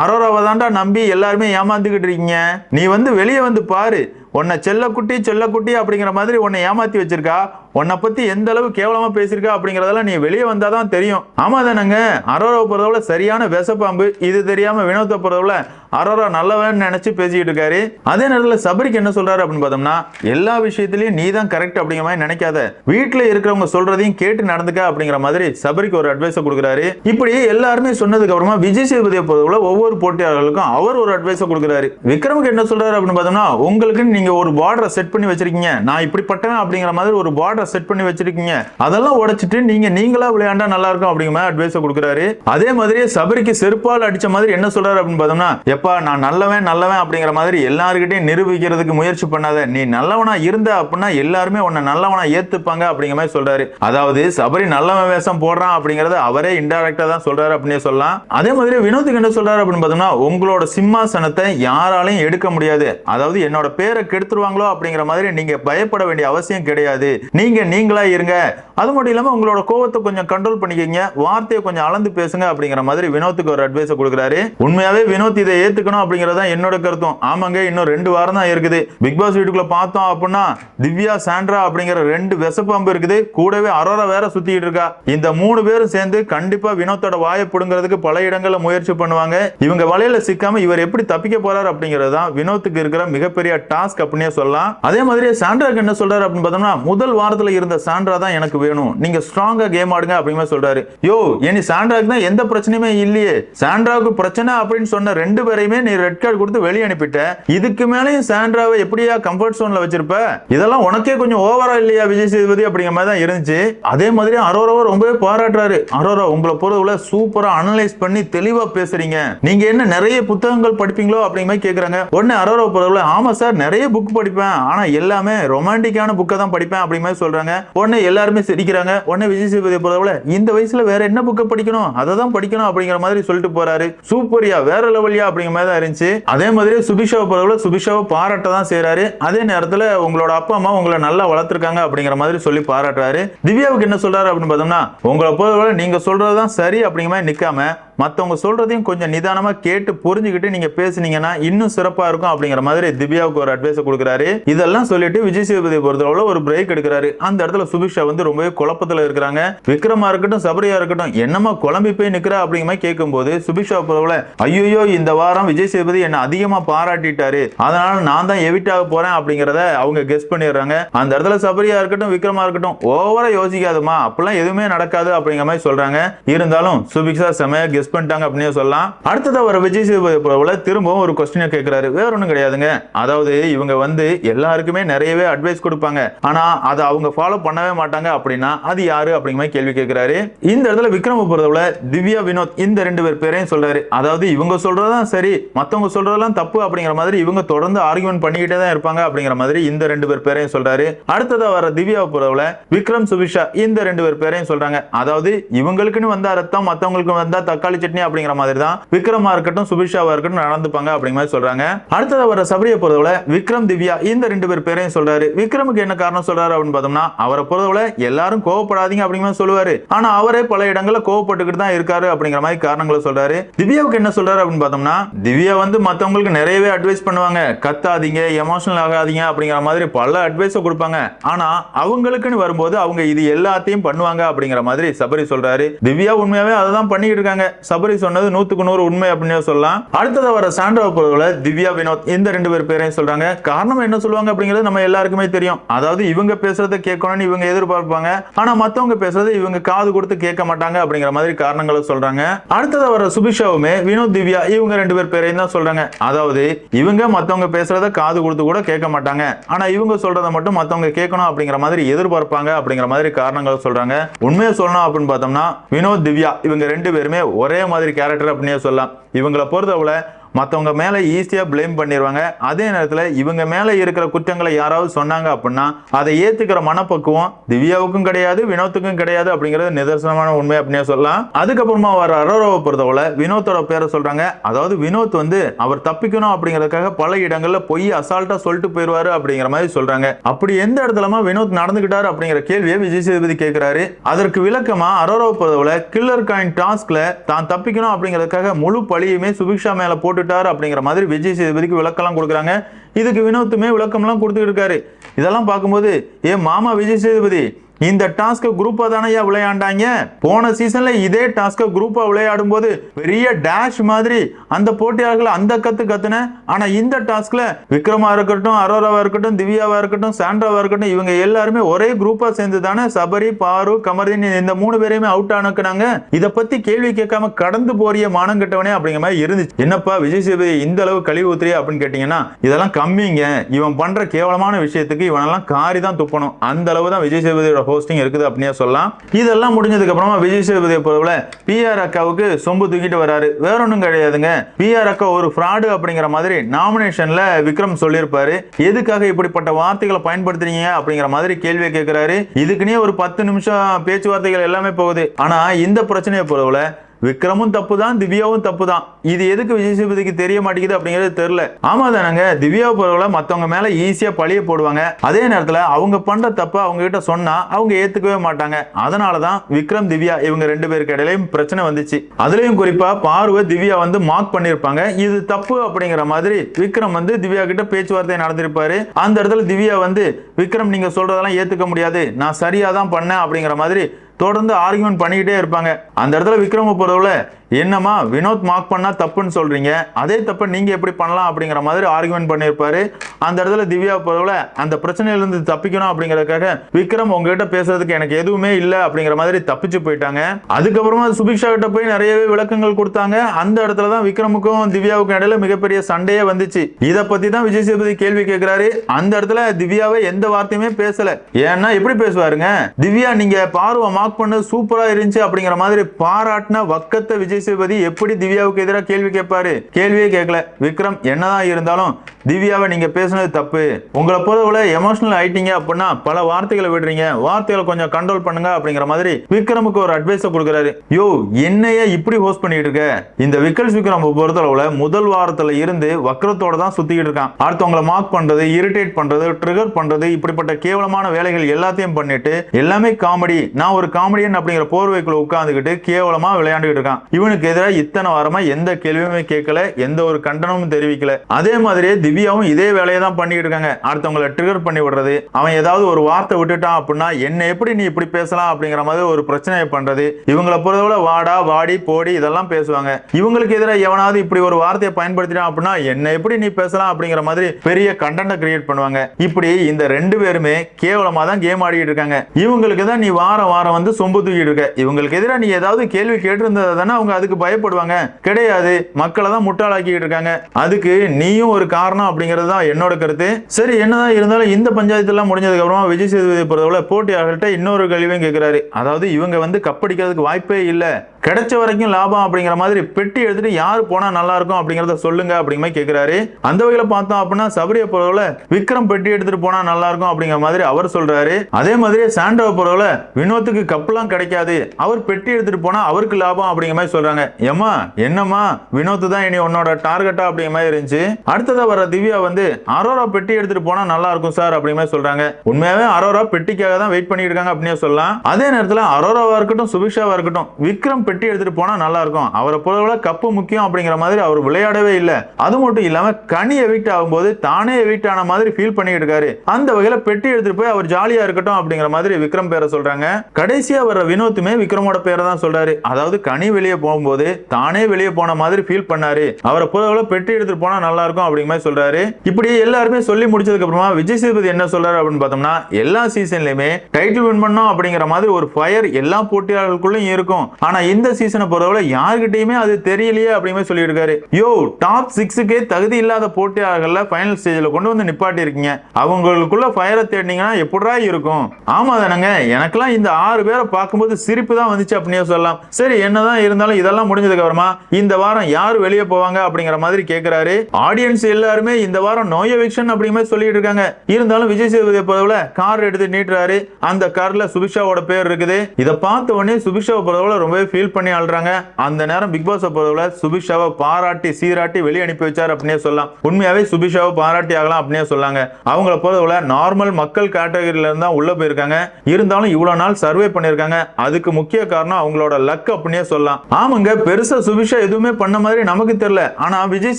அரோராவை தான்டா நம்பி எல்லாருமே ஏமாந்துகிட்டு இருக்கீங்க. நீ வந்து வெளியே வந்து பாரு. உன்னை செல்லக்குட்டி செல்லக்குட்டி அப்படிங்கிற மாதிரி உன்னை ஏமாத்தி வச்சிருக்கா? உன்னை பத்தி எந்த அளவு கேவலமா பேசியிருக்கா அப்படிங்கறதெல்லாம் நீ வெளியே வந்தாதான் தெரியும். ஆமா தானங்க? அரோரா போறதோட சரியான விஷப்பாம்பு. இது தெரியாம வினோத்தை போறதோட அரோரா நல்லவன் நினைச்சு பேசிக்கிட்டு இருக்காரு. அதே நேரத்துல சபரிக்கு என்ன சொல்றாரு அப்படின்னு பார்த்தோம்னா எல்லா விஷயத்திலயும் நீ தான் கரெக்ட் அப்படிங்கிற மாதிரி நினைக்காத. வீட்டுல இருக்கிறவங்க சொல்றதையும் கேட்டு நடந்துக்க அப்படிங்கிற மாதிரி சபரிக்கு ஒரு அட்வைஸ் கொடுக்குறாரு. இப்படி எல்லாருமே சொன்னதுக்கு அப்புறமா விஜய் சேதுபதியை போறதோட ஒவ்வொரு போட்டியாளர்களுக்கும் அவர் ஒரு அட்வைஸ் கொடுக்குறாரு. விக்ரமுக்கு என்ன சொல்றாரு அப்படின்னு பார்த்தோம்னா உங்களுக்கு நீங்க ஒரு பார்டரை செட் பண்ணி வச்சிருக்கீங்க. நான் இப்படிப்பட்டவன் அப்படிங்கிற மாதிரி ஒரு பார்டரை செட் பண்ணி வச்சிருக்கீங்க. அதெல்லாம் உடைச்சிட்டு நீங்க நீங்களா விளையாண்டா நல்லா இருக்கும் அப்படிங்கிற மாதிரி அட்வைஸ் கொடுக்குறாரு. அதே மாதிரி சபரிக்கு செருப்பால் அடிச்ச மாதிரி என்ன சொல்றாரு அப்படின்னு பார்த்தோம்னா எப்பா நான் நல்லவன் நல்லவன் அப்படிங்கிற மாதிரி எல்லாருக்கிட்டையும் நிரூபிக்கிறதுக்கு முயற்சி பண்ணாத. நீ நல்லவனா இருந்த அப்படின்னா எல்லாருமே உன்னை நல்லவனா ஏத்துப்பாங்க அப்படிங்கிற மாதிரி சொல்றாரு. அதாவது சபரி நல்லவன் வேஷம் போடுறான் அப்படிங்கறத அவரே இன்டைரக்டா தான் சொல்றாரு அப்படின்னு சொல்லலாம். அதே மாதிரி வினோத்துக்கு என்ன சொல்றாரு அப்படின்னு பார்த்தோம்னா உங்களோட சிம்மாசனத்தை யாராலையும் எடுக்க முடியாது. அதாவது என்னோட பேரை கெடுத்துருவாங்களோ அப்படிங்கிற மாதிரி நீங்க பயப்பட வேண்டிய அவசியம் கிடையாது. நீங்க நீங்களா இருங்க. அது மட்டும் இல்லாம உங்களோட கோவத்தை கொஞ்சம் கண்ட்ரோல் பண்ணிக்கங்க. வார்த்தையை கொஞ்சம் அளந்து பேசுங்க அப்படிங்கிற மாதிரி வினோத்துக்கு ஒரு அட்வைஸ் கொடுக்குறாரு. உண்மையாவே வினோத் இதை ஏத்துக்கணும் அப்படிங்கறதா என்னோட கருத்தும். ஆமாங்க இன்னும் ரெண்டு வாரம் தான் இருக்குது. பிக் பாஸ் வீட்டுக்குள்ள பார்த்தோம் அப்படின்னா திவ்யா சாண்ட்ரா அப்படிங்கிற ரெண்டு விசப்பாம்பு இருக்குது. கூடவே அரோரா வேற சுத்திட்டு இருக்கா. இந்த மூணு பேரும் சேர்ந்து கண்டிப்பா வினோத்தோட வாயை பிடுங்கிறதுக்கு பல இடங்கள்ல முயற்சி பண்ணுவாங்க. இவங்க வலையில சிக்காம இவர் எப்படி தப்பிக்க போறாரு அப்படிங்கிறது தான் வினோத்துக்கு இருக்கிற மிகப்பெரிய டாஸ்க் அப்படின்னே சொல்லலாம். அதே மாதிரி சாண்ட்ராக்கு என்ன சொல்றாரு அப்படின்னு பார்த்தோம்னா முதல் வாரத்துல இருந்த சாண்ட்ரா தான் எனக்கு வேணும். நீங்க ஸ்ட்ராங்கா கேம் ஆடுங்க அப்படின்னு சொல்றாரு. யோ இனி சாண்ட்ராக்கு தான் எந்த பிரச்சனையுமே இல்லையே. சாண்ட்ராவுக்கு பிரச்சனை அப்படின்னு சொன்ன ரெண்டு பேரையுமே நீ ரெட் கார்டு கொடுத்து வெளியே அனுப்பிட்ட. இதுக்கு மேலேயும் சாண்ட்ராவை எப்படியா கம்ஃபர்ட் சோன்ல வச்சிருப்ப? இதெல்லாம் உனக்கே கொஞ்சம் ஓவரா இல்லையா விஜய் சேதுபதி அப்படிங்கிற மாதிரி தான் இருந்துச்சு. அதே மாதிரி அரோராவை ரொம்பவே பாராட்டுறாரு. அரோரா உங்களை பொறுத்தவரை சூப்பரா அனலைஸ் பண்ணி தெளிவா பேசுறீங்க. நீங்க என்ன நிறைய புத்தகங்கள் படிப்பீங்களோ அப்படிங்கிற மாதிரி கேக்குறாங்க. உடனே அரோரா பொறுத்தவரை ஆமா சார் நிறைய புக் படிப்பேன். ஆனா எல்லாமே ரொமான்டிக்கான புக்கை தான் படிப்பேன் அப்படிங்கிற மாதிரி சொல்றாங்க. உடனே எல்லாருமே சிரிக்கிறாங்க. உடனே விஜய் சேதுபதியை பொறுத்தவரை இந்த வயசுல வேற என்ன புக்கை படிக்கணும்? அதை தான் படிக்கணும் அப்படிங்கிற மாதிரி சொல்லிட்டு போறாரு. சூப்பர்யா வேற லெவல்யா அப்படிங்கிற மாதிரி தான் இருந்துச்சு. அதே மாதிரி சுபிஷாவை பொறுத்தவரை சுபிஷாவை பாராட்ட தான் செய்றாரு. அதே நேரத்துல உங்களோட அப்பா அம்மா உங்களை நல்லா வளர்த்துருக்காங்க அப்படிங்கிற மாதிரி சொல்லி பாராட்டுறாரு. திவ்யாவுக்கு என்ன சொல்றாரு அப்படின்னு பார்த்தோம்னா உங்களை பொறுத்தவரை நீங்க சொல்றதுதான் சரி அப்படிங்கிற மாதிரி நிக்காம மற்றவங்க சொல்றதையும் கொஞ்சம் நிதானமா கேட்டு புரிஞ்சுக்கிட்டு நீங்க பேசுனீங்கன்னா இன்னும் சிறப்பா இருக்கும் அப்படிங்கிற மாதிரி திவ்யாவுக்கு ஒரு அட்வைஸ் கொடுக்குறாரு. இதெல்லாம் சொல்லிட்டு விஜய் சேதுபதியை பொறுத்தளவுல ஒரு பிரேக் எடுக்கிறாரு. அந்த இடத்துல சுபிக்ஷா வந்து ரொம்பவே குழப்பத்துல இருக்கிறாங்க. விக்ரமா இருக்கட்டும் சபரியா இருக்கட்டும் என்னமா குழம்பி போய் நிக்கிறா அப்படிங்கிற மாதிரி கேட்கும்போது சுபிக்ஷா பொறுத்தவரை ஐயோ இந்த வாரம் விஜய் சேதுபதி என்ன அதிகமா பாராட்டிட்டாரு. அதனால நான் தான் எவிட் ஆக போறேன் அப்படிங்கிறத அவங்க கெஸ் பண்ணிடுறாங்க. அந்த இடத்துல சபரியா இருக்கட்டும் விக்ரமா இருக்கட்டும் ஓவரா யோசிக்காதுமா அப்பெல்லாம் எதுவுமே நடக்காது அப்படிங்கிற மாதிரி சொல்றாங்க. இருந்தாலும் சுபிக்ஷா செமையா கெஸ் பண்ணிட்டாங்க அப்படின்னு சொல்லலாம். அடுத்ததா வர விஜய் சேதுபதி போல திரும்பவும் ஒரு கொஸ்டினை கேட்கிறாரு. வேற ஒன்றும் கிடையாதுங்க. அதாவது இவங்க அவங்க வந்து எல்லாருக்குமே நிறையவே அட்வைஸ் கொடுப்பாங்க. ஆனா அதை அவங்க ஃபாலோ பண்ணவே மாட்டாங்க அப்படின்னா அது யாரு அப்படிங்கிற மாதிரி கேள்வி கேட்கிறாரு. இந்த இடத்துல விக்ரம பொறுத்தவரை திவ்யா வினோத் இந்த ரெண்டு பேர் பேரையும் சொல்றாரு. அதாவது இவங்க சொல்றதுதான் சரி மத்தவங்க சொல்றதெல்லாம் தப்பு அப்படிங்கிற மாதிரி இவங்க தொடர்ந்து ஆர்குமெண்ட் பண்ணிக்கிட்டே தான் இருப்பாங்க அப்படிங்கிற மாதிரி இந்த ரெண்டு பேர் பேரையும் சொல்றாரு. அடுத்ததா வர திவ்யா பொறுத்தவரை விக்ரம் சுபிஷா இந்த ரெண்டு பேர் பேரையும் சொல்றாங்க. அதாவது இவங்களுக்குன்னு வந்தா ரத்தம் மத்தவங்களுக்கு வந்தா தக்காளி சட்னி அப்படிங்கிற மாதிரி தான் விக்ரமா இருக்கட்டும் சுபிஷாவா இருக்கட்டும் நடந்துப்பாங்க அப்படிங்கிற மாதிரி சொல்றாங்க. அடுத்ததா வர சபரியை பொறுத்தவரை விக்ரம் விக்ரம் திவ்யா இந்த ரெண்டு பேர் பேரையும் சொல்றாரு. விக்ரமுக்கு என்ன காரணம் சொல்றாரு அப்படின்னு பார்த்தோம்னா அவரை பொறுத்தவரை எல்லாரும் கோவப்படாதீங்க அப்படிங்கிற சொல்லுவாரு. ஆனா அவரே பல இடங்களில் கோவப்பட்டுக்கிட்டு தான் இருக்காரு அப்படிங்கிற மாதிரி காரணங்களை சொல்றாரு. திவ்யாவுக்கு என்ன சொல்றாரு அப்படின்னு பார்த்தோம்னா திவ்யா வந்து மத்தவங்களுக்கு நிறையவே அட்வைஸ் பண்ணுவாங்க. கத்தாதீங்க எமோஷனல் ஆகாதீங்க அப்படிங்கிற மாதிரி பல அட்வைஸ் கொடுப்பாங்க. ஆனா அவங்களுக்குன்னு வரும்போது அவங்க இது எல்லாத்தையும் பண்ணுவாங்க அப்படிங்கிற மாதிரி சபரி சொல்றாரு. திவ்யா உண்மையாவே அதை தான் பண்ணிட்டு இருக்காங்க. சபரி சொன்னது நூத்துக்கு நூறு உண்மை அப்படின்னு சொல்லலாம். அடுத்ததா வர சாண்ட்ரா பொறுத்தவரை திவ்யா வினோத் இந்த ரெண்டு பேர் பேரையும் சொல்றாங்க. காரணம் என்ன சொல்லுவாங்க அப்படிங்கிறது நம்ம எல்லாருக்குமே தெரியும். அதாவது இவங்க பேசுறத கேட்கணும்னு இவங்க எதிர்பார்ப்பாங்க. ஆனா மத்தவங்க பேசுறதை இவங்க காது கொடுத்து கேட்க மாட்டாங்க அப்படிங்கிற மாதிரி காரணங்களை சொல்றாங்க. அடுத்தது வர சுபிஷாவுமே வினோத் திவ்யா இவங்க ரெண்டு பேர் பேரையும் தான் சொல்றாங்க. அதாவது இவங்க மத்தவங்க பேசுறத காது கொடுத்து கூட கேட்க மாட்டாங்க. ஆனா இவங்க சொல்றத மட்டும் மத்தவங்க கேட்கணும் அப்படிங்கிற மாதிரி எதிர்பார்ப்பாங்க அப்படிங்கிற மாதிரி காரணங்களை சொல்றாங்க. உண்மையை சொல்லணும் அப்படின்னு பார்த்தோம்னா வினோத் திவ்யா இவங்க ரெண்டு பேருமே ஒரே மாதிரி கேரக்டர் அப்படின்னே சொல்லலாம். இவங்களை பொறுத்தவரை மற்றவங்க மேலே ஈஸியாக ப்ளேம் பண்ணிடுவாங்க அதே நேரத்தில் இவங்க மேலே இருக்கிற குற்றங்களை யாராவது சொன்னாங்க அப்படின்னா அதை ஏற்றுக்கிற மனப்பக்குவம் திவ்யாவுக்கும் கிடையாது வினோத்துக்கும் கிடையாது அப்படிங்கிறது நிதர்சனமான உண்மை அப்படின்னே சொல்லலாம். அதுக்கப்புறமா வர அரோராவை பொறுத்தவரை வினோத்தோட பேரை சொல்கிறாங்க அதாவது வினோத் வந்து அவர் தப்பிக்கணும் அப்படிங்கிறதுக்காக பல இடங்களில் பொய் அசால்ட்டாக சொல்லிட்டு போயிடுவாரு அப்படிங்கிற மாதிரி சொல்கிறாங்க அப்படி எந்த இடத்துலமா வினோத் நடந்துக்கிட்டாரு அப்படிங்கிற கேள்வியை விஜய் சேதுபதி கேட்குறாரு அதற்கு விளக்கமாக அரோராவை பொறுத்தவரை கில்லர் காயின் டாஸ்க்ல தான் தப்பிக்கணும் அப்படிங்கிறதுக்காக முழு பழியுமே சுபிக்ஷா மேலே போட்டு போட்டுட்டார் அப்படிங்கிற மாதிரி விஜய் சேதுபதிக்கு விளக்கம்லாம் கொடுக்குறாங்க. இதுக்கு வினோத்துமே விளக்கம்லாம் கொடுத்துட்டு இருக்காரு. இதெல்லாம் பார்க்கும்போது ஏ மாமா விஜய் சேதுபதி இந்த டாஸ்க குரூப்பா தானேயா விளையாண்டாங்க? போன சீசன்ல இதே டாஸ்க குரூப்பா விளையாடும் போது பெரிய டேஷ் மாதிரி அந்த போட்டியாளர்கள் அந்த கத்து கத்துன. ஆனா இந்த டாஸ்க்ல விக்ரமா இருக்கட்டும் அரோராவா இருக்கட்டும் திவ்யாவா இருக்கட்டும் சாண்ட்ராவா இருக்கட்டும் இவங்க எல்லாருமே ஒரே குரூப்பா சேர்ந்து தானே சபரி பாரு கமர்தீன் இந்த மூணு பேரையுமே அவுட் ஆனுக்குனாங்க. இத பத்தி கேள்வி கேட்காம கடந்து போறிய மானம் கெட்டவனே அப்படிங்கிற மாதிரி இருந்துச்சு. என்னப்பா விஜய் சேதுபதி இந்த அளவு கழிவு ஊத்துறியா அப்படின்னு கேட்டீங்கன்னா இதெல்லாம் கம்மிங்க. இவன் பண்ற கேவலமான விஷயத்துக்கு இவனெல்லாம் காரி தான் துப்பணும். அந்த அளவு தான் விஜய் சேதுபதியோட ஹோஸ்டிங் இருக்குது அப்படின்னே சொல்லலாம். இதெல்லாம் முடிஞ்சதுக்கு அப்புறமா விஜய் சேதுபதியை போல பிஆர் அக்காவுக்கு சொம்பு தூக்கிட்டு வராரு. வேற ஒன்றும் கிடையாதுங்க. பிஆர் அக்கா ஒரு ஃப்ராடு அப்படிங்கிற மாதிரி நாமினேஷன்ல விக்ரம் சொல்லியிருப்பாரு. எதுக்காக இப்படிப்பட்ட வார்த்தைகளை பயன்படுத்துறீங்க அப்படிங்கிற மாதிரி கேள்வியை கேட்கிறாரு இதுக்குன்னே ஒரு பத்து நிமிஷம் பேச்சுவார்த்தைகள் எல்லாமே போகுது. ஆனா இந்த பிரச்சனையை பொறுத்தவரை விக்ரமும் தப்பு தான் திவ்யாவும் தப்பு தான் இது எதுக்கு விஜய் சேதுபதிக்கு தெரிய மாட்டேங்குது அப்படிங்கிறது தெரியல. ஆமா தானங்க திவ்யா போறவங்கள மத்தவங்க மேல ஈஸியா பழிய போடுவாங்க. அதே நேரத்துல அவங்க பண்ற தப்ப அவங்க கிட்ட சொன்னா அவங்க ஏத்துக்கவே மாட்டாங்க. அதனாலதான் விக்ரம் திவ்யா இவங்க ரெண்டு பேருக்கு இடையிலயும் பிரச்சனை வந்துச்சு. அதுலயும் குறிப்பா பார்வை திவ்யா வந்து மார்க் பண்ணிருப்பாங்க. இது தப்பு அப்படிங்கிற மாதிரி விக்ரம் வந்து திவ்யா கிட்ட பேச்சுவார்த்தை நடந்திருப்பாரு அந்த இடத்துல திவ்யா வந்து விக்ரம் நீங்க சொல்றதெல்லாம் ஏத்துக்க முடியாது. நான் சரியா தான் பண்ணேன் அப்படிங்கிற மாதிரி தொடர்ந்து ஆர்குமெண்ட் பண்ணிக்கிட்டே இருப்பாங்க. அந்த இடத்துல விக்ரம பொறுத்தவரை என்னம்மா வினோத் மார்க் பண்ணால் தப்புன்னு சொல்கிறீங்க அதே தப்பை நீங்கள் எப்படி பண்ணலாம்? அப்படிங்கிற மாதிரி ஆர்குமெண்ட் பண்ணியிருப்பார். அந்த இடத்துல திவ்யா பொறுத்தவரை அந்த பிரச்சனையிலேருந்து தப்பிக்கணும் அப்படிங்கிறதுக்காக விக்ரம் உங்ககிட்ட பேசுறதுக்கு எனக்கு எதுவுமே இல்லை அப்படிங்கிற மாதிரி தப்பிச்சு போயிட்டாங்க. அதுக்கப்புறமா சுபிக்ஷா கிட்ட போய் நிறையவே விளக்கங்கள் கொடுத்தாங்க. அந்த இடத்துல தான் விக்ரமுக்கும் திவ்யாவுக்கும் இடையில மிகப்பெரிய சண்டையே வந்துச்சு. இதை பற்றி தான் விஜய் சேதுபதி கேள்வி கேட்குறாரு அந்த இடத்துல திவ்யாவை எந்த வார்த்தையுமே பேசலை. ஏன்னா எப்படி பேசுவாருங்க? திவ்யா நீங்கள் பார்வை மார்க் பண்ணது சூப்பரா இருந்துச்சு அப்படிங்கிற மாதிரி பாராட்டின வக்கத்தை விஜய் சேதுபதி எப்படி திவ்யாவுக்கு எதிராக கேள்வி கேட்பாரு? கேள்வியே கேட்கல. விக்ரம் என்னதான் இருந்தாலும் திவ்யாவை நீங்கள் பேசுனது தப்பு. உங்களை பொறுத்தவரை எமோஷனல் ஆயிட்டீங்க அப்படின்னா பல வார்த்தைகளை விடுறீங்க. வார்த்தைகளை கொஞ்சம் கண்ட்ரோல் பண்ணுங்க அப்படிங்கிற மாதிரி விக்ரமுக்கு ஒரு அட்வைஸ் கொடுக்குறாரு. யோ என்னையே இப்படி ஹோஸ்ட் பண்ணிட்டு இருக்க? இந்த விக்கல்ஸ் விக்ரம் பொறுத்தளவுல முதல் வாரத்துல இருந்து வக்கரத்தோட தான் சுத்திக்கிட்டு இருக்கான். அடுத்தவங்களை மார்க் பண்றது இரிட்டேட் பண்றது ட்ரிகர் பண்றது இப்படிப்பட்ட கேவலமான வேலைகள் எல்லாத்தையும் பண்ணிட்டு எல்லாமே காமெடி நான் ஒரு காமெடியன் அப்படிங்கிற போர்வைக்குள்ள உட்காந்துக்கிட்டு கேவலமா விளையாண்டுகிட்டு இருக்கான். இவனுக்கு எதிராக இத்தனை வாரமா எந்த கேள்வியுமே கேட்கல எந்த ஒரு கண்டனமும் தெரிவிக்கல. அதே மாதிரியே திவ்யாவும் இதே வேலையை தான் பண்ணிட்டு இருக்காங்க. அடுத்தவங்களை ட்ரிகர் பண்ணி விடுறது. அவன் ஏதாவது ஒரு வார்த்தை விட்டுட்டான் அப்படின்னா என்ன எப்படி நீ இப்படி பேசலாம்? அப்படிங்கிற மாதிரி ஒரு பிரச்சனையை பண்றது. இவங்களை பொறுத்தவரை வாடா வாடி போடி இதெல்லாம் பேசுவாங்க. இவங்களுக்கு எதிராக எவனாவது இப்படி ஒரு வார்த்தையை பயன்படுத்திட்டான் அப்படின்னா என்ன எப்படி நீ பேசலாம்? அப்படிங்கிற மாதிரி பெரிய கண்டென்ட்டை கிரியேட் பண்ணுவாங்க. இப்படி இந்த ரெண்டு பேருமே கேவலமா தான் கேம் ஆடிட்டு இருக்காங்க. இவங்களுக்கு தான் நீ வாரம் வாரம் வந்து சொம்பு தூக்கிட்டு இருக்க. இவங்களுக்கு எதிராக நீ ஏதாவது கேள்வி கேட்டிருந்தது தானே அவங்க அதுக்கு பயப்படுவாங்க. கிடையாது. மக்களை தான் முட்டாளாக்கிட்டு இருக்காங்க. அதுக்கு நீயும் ஒரு காரணம் அப்படிங்கிறது தான் என்னோட கருத்து. சரி என்னதான் இருந்தாலும் இந்த பஞ்சாயத்து எல்லாம் முடிஞ்சதுக்கு அப்புறமா விஜய் சேதுபதி பொறுத்தவரை போட்டியாளர்கள்ட்ட இன்னொரு கேள்வியும் கேட்கிறாரு அதாவது இவங்க வந்து கப்படிக்கிறதுக்கு வாய்ப்பே இல்லை. கிடைச்ச வரைக்கும் லாபம் அப்படிங்கிற மாதிரி பெட்டி எடுத்துட்டு யார் போனா நல்லா இருக்கும் அப்படிங்கறத சொல்லுங்க அப்படிங்கிற மாதிரி கேட்கிறாரு அந்த வகையில பார்த்தோம் அப்படின்னா சபரியை பொறுத்தவரை விக்ரம் பெட்டி எடுத்துட்டு போனா நல்லா இருக்கும் அப்படிங்கிற மாதிரி அவர் சொல்றாரு. அதே மாதிரி சாண்டோவை பொறுத்தவரை வினோத்துக்கு கப்பெல்லாம் கிடைக்காது. அவர் பெட்டி எடுத்துட்டு போனா அவருக்கு லாபம் அப்படிங்கிற மாதிரி சொல்றாங்க. ஏமா என்னம்மா வினோத்து தான் இனி உன்னோட டார்கெட்டா அப்படிங்கிற மாதிரி இருந்துச்சு. அடுத்ததா வர திவ்யா வந்து அரோரா பெட்டி எடுத்துட்டு போனா நல்லா இருக்கும் சார் அப்படிங்கிற மாதிரி சொல்றாங்க. உண்மையாவே அரோரா பெட்டிக்காக தான் வெயிட் பண்ணிட்டு இருக்காங்க அப்படின்னு சொல்லலாம். அதே நேரத்துல அரோராவா இருக்கட்டும் சுபிக்ஷாவா இருக்கட்டும் விக்ரம் பெட்டி எடுத்துட்டு போனா நல்லா இருக்கும் அவரை போல கப்பு முக்கியம் அப்படிங்கிற மாதிரி அவர் விளையாடவே இல்லை. அது மட்டும் இல்லாம கனி எவிக்ட் ஆகும்போது தானே எவிக்ட் ஆன மாதிரி ஃபீல் பண்ணிட்டு இருக்காரு. அந்த வகையில பெட்டி எடுத்துட்டு போய் அவர் ஜாலியா இருக்கட்டும் அப்படிங்கிற மாதிரி விக்ரம் பேரை சொல்றாங்க. கடைசியா வர்ற வினோத்துமே விக்ரமோட பேரை தான் சொல்றாரு. அதாவது கனி வெளியே போகும்போது தானே வெளியே போன மாதிரி ஃபீல் பண்ணாரு. அவரை போல பெட்டி எடுத்துட்டு போனா நல்லா இருக்கும் அப்படிங்கிற மாதிரி சொல்றாரு. இப்படி எல்லாருமே சொல்லி முடிச்சதுக்கு அப்புறமா விஜய் சேதுபதி என்ன சொல்றாரு அப்படின்னு பார்த்தோம்னா எல்லா சீசன்லயுமே டைட்டில் வின் பண்ணோம் அப்படிங்கிற மாதிரி ஒரு ஃபயர் எல்லா போட்டியாளர்களுக்குள்ளும் இருக்கும். ஆனா இந்த இந்த சீசனை பொறுத்தவரை யாருக்கிட்டையுமே அது தெரியலையே அப்படின்னு சொல்லி இருக்காரு யோ டாப் சிக்ஸுக்கே தகுதி இல்லாத போட்டியாளர்கள்ல ஃபைனல் ஸ்டேஜில் கொண்டு வந்து நிப்பாட்டி இருக்கீங்க அவங்களுக்குள்ள ஃபயரை தேடினீங்கன்னா எப்படா இருக்கும்? ஆமா தானங்க எனக்கெல்லாம் இந்த ஆறு பேரை பார்க்கும்போது சிரிப்பு தான் வந்துச்சு அப்படின்னே சொல்லலாம். சரி என்னதான் இருந்தாலும் இதெல்லாம் முடிஞ்சதுக்கு அப்புறமா இந்த வாரம் யார் வெளியே போவாங்க அப்படிங்கிற மாதிரி கேட்கிறாரு ஆடியன்ஸ் எல்லாருமே இந்த வாரம் நோய் எவிக்ஷன் அப்படிங்கிற மாதிரி சொல்லிட்டு இருக்காங்க. இருந்தாலும் விஜய் சேதுபதி பொறுத்தவரை கார் எடுத்து நீட்டுறாரு. அந்த கார்ல சுபிக்ஷாவோட பேர் இருக்குது. இதை பார்த்த உடனே சுபிக்ஷாவை பொறுத்தவரை ரொம்பவே ஃபீல் ஃபீல் பண்ணி ஆள்றாங்க. அந்த நேரம் பிக் பாஸ் பொறுத்தவரை சுபிஷாவை பாராட்டி சீராட்டி வெளியே அனுப்பி வச்சார் அப்படின்னே சொல்லலாம். உண்மையாவே சுபிஷாவை பாராட்டி ஆகலாம் அப்படின்னே சொல்லாங்க அவங்கள பொறுத்தவரை நார்மல் மக்கள் கேட்டகரியில இருந்து உள்ள போயிருக்காங்க. இருந்தாலும் இவ்வளவு நாள் சர்வே பண்ணிருக்காங்க அதுக்கு முக்கிய காரணம் அவங்களோட லக் அப்படின்னே சொல்லலாம். ஆமாங்க பெருசா சுபிஷா எதுவுமே பண்ண மாதிரி நமக்கு தெரியல. ஆனா விஜய்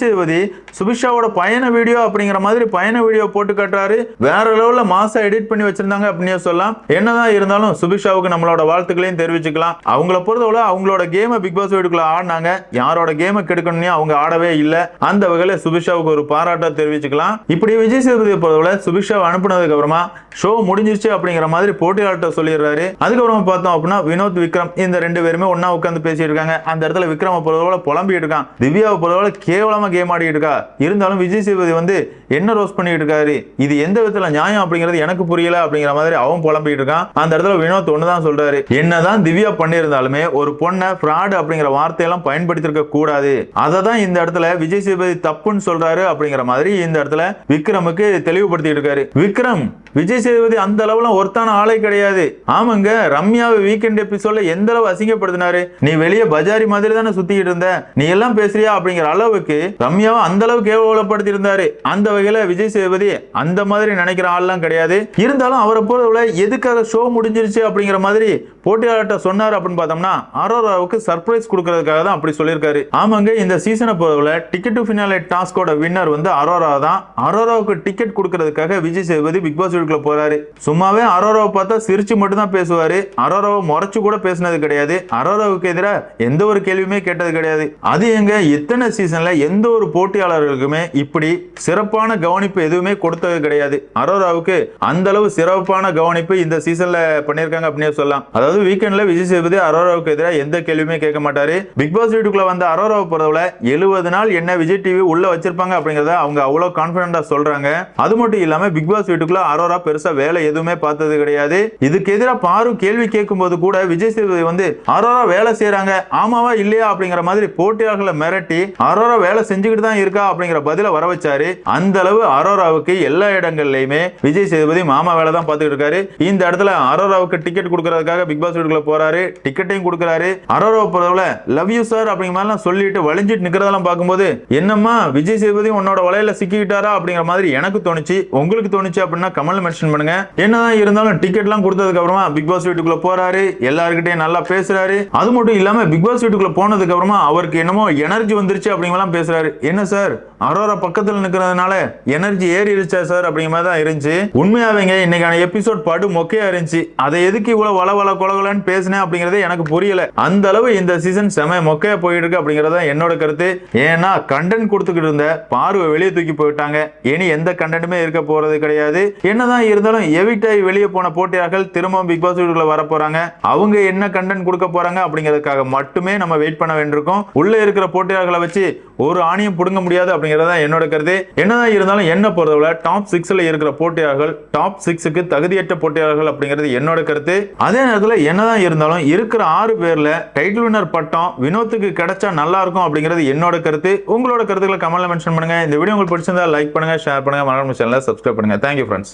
சேதுபதி சுபிஷாவோட பயண வீடியோ அப்படிங்கிற மாதிரி பயண வீடியோ போட்டு காட்டுறாரு. வேற லெவல்ல மாசா எடிட் பண்ணி வச்சிருந்தாங்க அப்படின்னே சொல்லலாம். என்னதான் இருந்தாலும் சுபிஷாவுக்கு நம்மளோட வாழ்த்துக்களையும் தெரிவிச்சுக்கலாம். அவங்கள பொறுத்தவரை அவங்களோட கேமை பிக் பாஸ் வீட்டுக்குள்ள ஆடினாங்க. யாரோட கேமை கெடுக்கணும்னு அவங்க ஆடவே இல்லை. அந்த வகையில சுபிஷாவுக்கு ஒரு பாராட்டை தெரிவிச்சுக்கலாம். இப்படி விஜய் சேதுபதி போல சுபிஷாவை அனுப்புனதுக்கு அப்புறமா ஷோ முடிஞ்சிருச்சு அப்படிங்கிற மாதிரி போட்டியாளர்கிட்ட சொல்லிடுறாரு. அதுக்கப்புறமா பார்த்தோம் அப்படின்னா வினோத் விக்ரம் இந்த ரெண்டு பேருமே ஒன்னா உட்காந்து பேசிட்டு இருக்காங்க அந்த இடத்துல விக்ரம போல புலம்பிட்டு இருக்கான். திவ்யாவை பொறுத்தவரை கேவலமா கேம் ஆடிட்டு இருக்கா. இருந்தாலும் விஜய் சேதுபதி வந்து என்ன ரோஸ் பண்ணிட்டு இருக்காரு? இது எந்த விதத்துல நியாயம் அப்படிங்கிறது எனக்கு புரியல அப்படிங்கிற மாதிரி அவன் புலம்பிட்டு இருக்கான். அந்த இடத்துல வினோத் ஒண்ணுதான் சொல்றாரு. என்னதான் திவ்யா பண்ணியிருந்தாலுமே ஒரு பொண்ணு ஃப்ராடு அப்படிங்கிற வார்த்தையெல்லாம் பயன்படுத்திருக்க கூடாது. அதை தான் இந்த இடத்துல விஜய் சேதுபதி தப்புன்னு சொல்றாரு அப்படிங்கிற மாதிரி இந்த இடத்துல விக்ரமுக்கு தெளிவுபடுத்திட்டு இருக்காரு. விக்ரம் விஜய் சேதுபதி அந்த அளவுல ஒருத்தான ஆளே கிடையாது. ஆமாங்க ரம்யாவை வீக்கெண்ட் எபிசோட்ல எந்த அளவு அசிங்கப்படுத்தினாரு? நீ வெளியே பஜாரி மாதிரி தானே சுத்திக்கிட்டு இருந்த? நீ எல்லாம் பேசுறியா அப்படிங்கிற அளவுக்கு ரம்யாவை அந்த அளவு கேவலப்படுத்தி இருந்தாரு. அந்த வகையில விஜய் சேதுபதி அந்த மாதிரி நினைக்கிற ஆள்லாம் கிடையாது. இருந்தாலும் அவரை போல எதுக்காக ஷோ முடிஞ்சிருச்சு அப்படிங்கிற மாதிரி போட்டியாளர்கிட்ட சொன்னார் அப்படின்னு பார்த்தோம்னா அரோராவுக்கு சர்ப்ரைஸ் கொடுக்கறதுக்காக தான் அப்படி சொல்லியிருக்காரு. ஆமாங்க இந்த சீசனை பொறுத்தவரை டிக்கெட் டு ஃபினாலே டாஸ்கோட வின்னர் வந்து அரோரா தான். அரோராவுக்கு டிக்கெட் கொடுக்கறதுக்காக விஜய் சேதுபதி பிக் பாஸ் வீட்டுக்குள்ள போறாரு. சும்மாவே அரோராவை பார்த்தா சிரிச்சு மட்டும் தான் பேசுவாரு. அரோராவை முறைச்சு கூட பேசினது கிடையாது. அரோராவுக்கு எதிராக எந்த ஒரு கேள்வியுமே கேட்டது கிடையாது. அது எங்க எத்தனை சீசன்ல எந்த ஒரு போட்டியாளர்களுக்குமே இப்படி சிறப்பான கவனிப்பு எதுவுமே கொடுத்தது கிடையாது. அரோராவுக்கு அந்த அளவு சிறப்பான கவனிப்பு இந்த சீசன்ல பண்ணியிருக்காங்க அப்படின்னே சொல்லலாம். அதாவது வீக்கெண்ட்ல விஜய் சேதுபதி அரோராவுக்கு எதிராக எந்த கேள்வியுமே கேட்க மாட்டாரு. பிக் பாஸ் வீட்டுக்குள்ள வந்த அரோராவை பொறுத்தவரை எழுபது நாள் என்ன விஜய் டிவி உள்ள வச்சிருப்பாங்க அப்படிங்கறத அவங்க அவ்வளவு கான்பிடண்டா சொல்றாங்க. அது மட்டும் இல்லாம பிக் பாஸ் வீட்டுக்குள்ள அரோரா பெருசா வேலை எதுவுமே பார்த்தது கிடையாது. இதுக்கு எதிராக பாரு கேள்வி கேட்கும்போது கூட விஜய் சேதுபதி வந்து அரோரா வேலை செய்யறாங்க ஆமாவா இல்லையா அப்படிங்கிற மாதிரி போட்டியாளர்களை மிரட்டி அரோரா வேலை செஞ்சுக்கிட்டு தான் இருக்கா அப்படிங்கிற பதில வர வச்சாரு. அந்த அளவு அரோராவுக்கு எல்லா இடங்கள்லயுமே விஜய் சேதுபதி மாமா வேலை தான் பார்த்துக்கிட்டு இருக்காரு. இந்த இடத்துல அரோராவுக்கு டிக்கெட் கொடுக்கறதுக்காக பிக் பாஸ் வீட்டுக்குள்ள போறாரு. டிக்கெட்டையும் கொடுக்குறாரு. அரோரோ போறதுல லவ் யூ சார் அப்படிங்கிற மாதிரிலாம் சொல்லிட்டு வலிஞ்சிட்டு நிக்கிறதெல்லாம் பார்க்கும்போது என்னம்மா விஜய் சேதுபதி உன்னோட வலையில சிக்கிக்கிட்டாரா? அப்படிங்கிற மாதிரி எனக்கு தோணுச்சு. உங்களுக்கு தோணுச்சு அப்படின்னா கமல் மென்ஷன் பண்ணுங்க. என்னதான் இருந்தாலும் டிக்கெட் எல்லாம் கொடுத்ததுக்கு அப்புறமா பிக் பாஸ் வீட்டுக்குள்ள போறாரு. எல்லாருக்கிட்டையும் நல்லா பேசுறாரு. அது மட்டும் இல்லாம பிக் பாஸ் வீட்டுக்குள்ள போனதுக்கு அப்புறமா அவருக்கு என்னமோ எனர்ஜி வந்துருச்சு அப்படிங்கலாம் பேசுறாரு. என்ன சார் அரோரா பக்கத்துல நிக்கிறதுனால எனர்ஜி ஏறிடுச்சா சார் அப்படிங்கிற மாதிரி தான் இருந்துச்சு. உண்மையாவேங்க இன்னைக்கான எபிசோட் படு மொக்கையா இருந்துச்சு. அதை எதுக்கு இவ்வளவு வள வள கொலகலன்னு பேசினேன் அப்படிங்கறது எனக்கு புரியல. அந்த அளவு இந்த சீசன் செம மொக்கையா போயிட்டு இருக்கு அப்படிங்கறத என்னோட கருத்து. ஏன்னா கண்டென்ட் கொடுத்துக்கிட்டு இருந்த பார்வை வெளியே தூக்கி போயிட்டாங்க. இனி எந்த கண்டென்ட்டுமே இருக்க போறது கிடையாது. என்னதான் இருந்தாலும் எவிட் ஆகி வெளியே போன போட்டியாளர்கள் திரும்பவும் பிக் பாஸ் வீட்டுக்குள்ள வர போறாங்க. அவங்க என்ன கண்டென்ட் கொடுக்க போறாங்க அப்படிங்கிறதுக்காக மட்டுமே நம்ம வெயிட் பண்ண வேண்டியிருக்கோம். உள்ள இருக்கிற போட்டியாளர்களை வச்சு ஒரு ஆணியம் பிடுங்க முடியாது அப்படிங்கறத என்னோட கருத்து. என்னதான் இருந்தாலும் என்ன பொறுத்தவரை டாப் சிக்ஸ்ல இருக்கிற போட்டியாளர்கள் டாப் சிக்ஸுக்கு தகுதியற்ற போட்டியாளர்கள் அப்படிங்கிறது என்னோட கருத்து. அதே நேரத்தில் என்னதான் இருந்தாலும் இருக்கிற ஆறு பேர்ல டைட்டில் வின்னர் பட்டம் வினோத்துக்கு கிடைச்சா நல்லா இருக்கும் அப்படிங்கிறது என்னோட கருத்து. உங்களோட கருத்துக்களை கமெண்ட்ல மென்ஷன் பண்ணுங்க. இந்த வீடியோ உங்களுக்கு பிடிச்சிருந்தா லைக் பண்ணுங்க ஷேர் பண்ணுங்க. மறக்காம சேனலை சப்ஸ்கிரைப் பண்ணுங்க. Thank you friends